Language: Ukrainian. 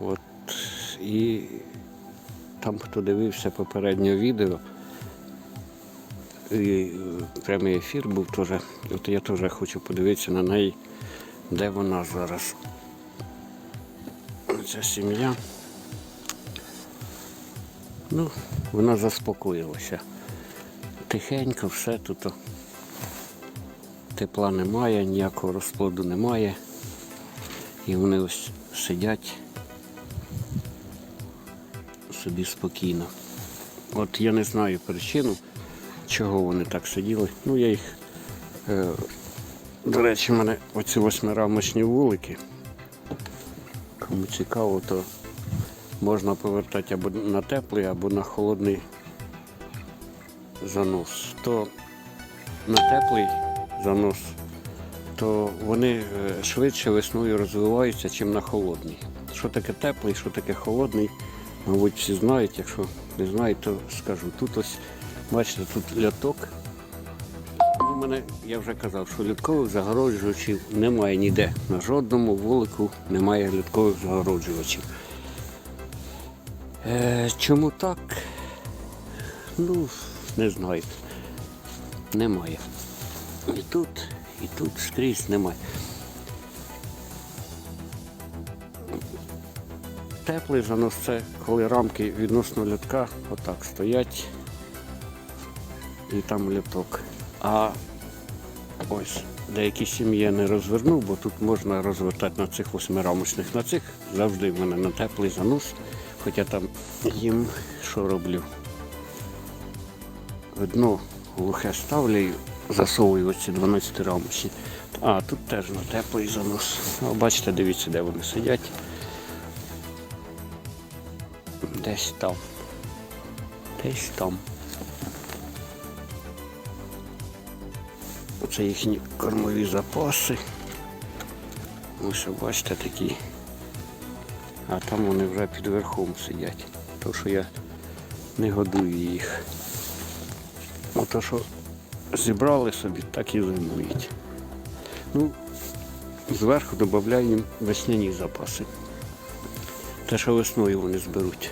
От, і там, хто дивився попереднє відео, і прямий ефір був теж. От я теж хочу подивитися на неї, де вона зараз. Ця сім'я. Ну, вона заспокоїлася. Тихенько, все тут. Тепла немає, ніякого розплоду немає. І вони ось сидять собі спокійно. От я не знаю причину, чого вони так сиділи. Ну, я їх. Е, до речі, в мене оці восьмирамочні вулики. Кому цікаво, то можна повертати або на теплий, або на холодний занос. То на теплий занос, то вони е, швидше весною розвиваються, ніж на холодний. Що таке теплий, що таке холодний, мабуть, всі знають. Якщо не знають, то скажу. Тут ось, бачите, тут льоток. У мене, я вже казав, що льоткових загороджувачів немає ніде. На жодному вулику немає льоткових загороджувачів. Е, чому так? Ну, не знаю. Немає. І тут, і тут скрізь немає. Теплий занос це коли рамки відносно льотка отак стоять і там льоток. А ось деякі сім'ї я не розвернув, бо тут можна розвертати на цих восьмирамочних. На цих завжди в мене на теплий занос. Хоча там їм що роблю. Дно глухе ставлю, засовую оці 12 рамочні. А, тут теж на теплий занос. Ну, бачите, дивіться, де вони сидять. Десь там. Десь там. Оце їхні кормові запаси. Ось бачите такі. А там вони вже під верхом сидять. То що я не годую їх. Ото що зібрали собі, так і зимують. Ну, зверху додаємо весняні запаси. Те, що весною вони зберуть.